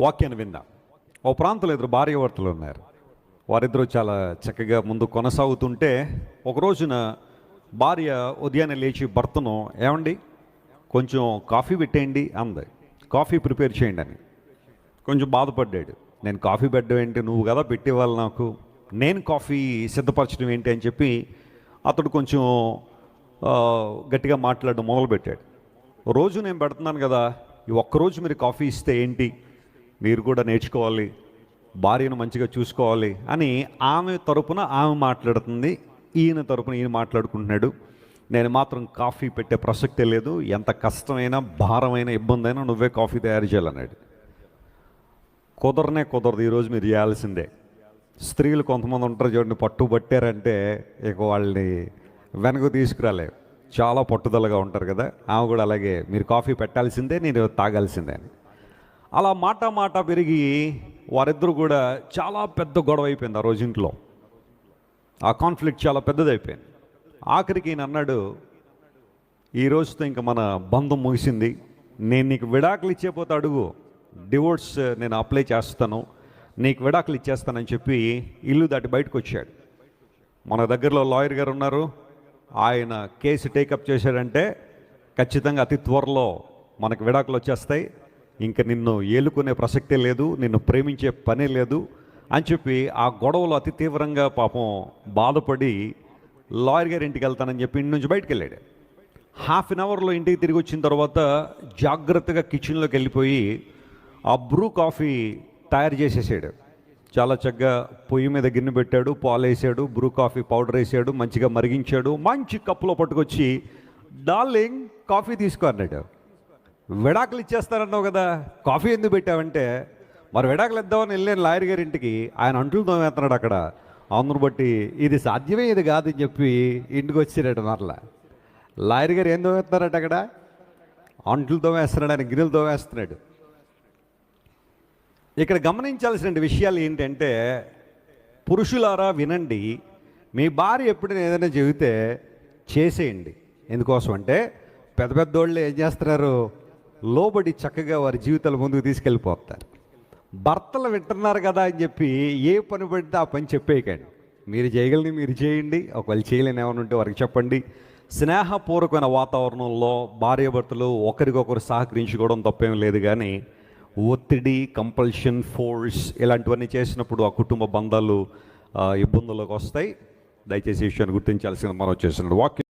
వాక్యాన్ని విందాం ఓ ప్రాంతంలో ఇద్దరు భార్యవర్తలు ఉన్నారు. వారిద్దరూ చాలా చక్కగా ముందు కొనసాగుతుంటే ఒక రోజున భార్య ఉదయాన్నే లేచి భర్తను ఏమండి? కొంచెం కాఫీ పెట్టేయండి అంది. కాఫీ ప్రిపేర్ చేయండి అని. కొంచెం బాధపడ్డాడు. నేను కాఫీ పెట్టడం ఏంటి? నువ్వు కదా పెట్టేవాళ్ళు నాకు. నేను కాఫీ సిద్ధపరచడం ఏంటి? అని చెప్పి అతడు కొంచెం గట్టిగా మాట్లాడడం మొదలుపెట్టాడు. రోజు నేను పెడుతున్నాను కదా. ఈ ఒక్కరోజు మీరు కాఫీ ఇస్తే ఏంటి? మీరు కూడా నేర్చుకోవాలి భార్యను మంచిగా చూసుకోవాలి అని ఆమె తరపున ఆమె మాట్లాడుతుంది ఈయన తరపున ఈయన మాట్లాడుకుంటున్నాడు. నేను మాత్రం కాఫీ పెట్టే ప్రసక్తే లేదు ఎంత కష్టమైనా భారమైన ఇబ్బంది అయినా నువ్వే కాఫీ తయారు చేయాలన్నాడు. కుదరనే కుదరదు ఈరోజు మీరు చేయాల్సిందే. స్త్రీలు కొంతమంది ఉంటారు చూడండి పట్టు పట్టారంటే ఇక వాళ్ళని వెనక తీసుకురాలే. చాలా పట్టుదలగా ఉంటారు కదా ఆమె కూడా అలాగే మీరు కాఫీ పెట్టాల్సిందే నేను తాగాల్సిందే అని. అలా మాట మాట పెరిగి వారిద్దరు కూడా చాలా పెద్ద గొడవ అయిపోయింది ఆ రోజు ఇంట్లో. ఆ కాన్ఫ్లిక్ట్ చాలా పెద్దదైపోయింది. ఆఖరికి ఈయన అన్నాడు ఈ రోజుతో ఇంకా మన బంధం ముగిసింది. నేను నీకు విడాకులు ఇచ్చేపోతే అడుగు. డివోర్స్ నేను అప్లై చేస్తాను. నీకు విడాకులు ఇచ్చేస్తానని చెప్పి ఇల్లు దాటి బయటకు వచ్చాడు మన దగ్గరలో లాయర్ గారు ఉన్నారు. ఆయన కేసు టేకప్ చేశాడంటే ఖచ్చితంగా అతి త్వరలో మనకు విడాకులు వచ్చేస్తాయి. ఇంక నిన్ను ఏలుకునే ప్రసక్తే లేదు నిన్ను ప్రేమించే పనే లేదు అని చెప్పి ఆ గొడవలో అతి తీవ్రంగా పాపం బాధపడి లాయర్ గారి ఇంటికి వెళ్తానని చెప్పి ఇంటి నుంచి బయటకు వెళ్ళాడు. హాఫ్ అన్ అవర్లో ఇంటికి తిరిగి వచ్చిన తర్వాత జాగ్రత్తగా కిచెన్లోకి వెళ్ళిపోయి ఆ బ్రూ కాఫీ తయారు చేసేసాడు. చాలా చక్కగా పొయ్యి మీద గిన్నె పెట్టాడు పాలు వేసాడు బ్రూ కాఫీ పౌడర్ వేసాడు మంచిగా మరిగించాడు మంచి కప్పులో పట్టుకొచ్చి డార్లింగ్ కాఫీ తీసుకో అన్నాడు. విడాకులు ఇచ్చేస్తారన్నావు కదా కాఫీ ఎందుకు పెట్టావంటే మరి విడాకులు ఇద్దామని వెళ్ళాను లాయర్ గారి ఇంటికి ఆయన అంటులు తోమేస్తున్నాడు అక్కడ. అందును బట్టి ఇది సాధ్యమే ఇది కాదని చెప్పి ఇంటికి వచ్చారట మరలా. లాయర్ గారు ఏం తోమేస్తున్నారట అక్కడ? అంట్లు తోమేస్తున్నాడు ఆయన గిన్నెలు తోమేస్తున్నాడు. ఇక్కడ గమనించాల్సిన విషయాలు ఏంటంటే పురుషులారా వినండి మీ భార్య ఎప్పుడైనా ఏదైనా చెబితే చేసేయండి. ఎందుకోసం అంటే పెద్ద పెద్దోళ్ళు ఏం చేస్తున్నారు? లోబడి చక్కగా వారి జీవితాల ముందుకు తీసుకెళ్ళిపోతారు భర్తలు వింటున్నారు కదా అని చెప్పి ఏ పని పడితే ఆ పని చెప్పేయకండి. మీరు చేయగలిగి మీరు చేయండి ఒకవేళ చేయలేని ఏమైనా ఉంటే వారికి చెప్పండి. స్నేహపూర్వకమైన వాతావరణంలో భార్యాభర్తలు ఒకరికొకరు సహకరించుకోవడం తప్పేం లేదు కానీ ఒత్తిడి కంపల్షన్ ఫోర్స్ ఇలాంటివన్నీ చేసినప్పుడు ఆ కుటుంబ బంధాలు ఇబ్బందుల్లోకి వస్తాయి. దయచేసి విషయాన్ని గుర్తించాల్సిన మనం చేస్తున్నాడు వాక్యం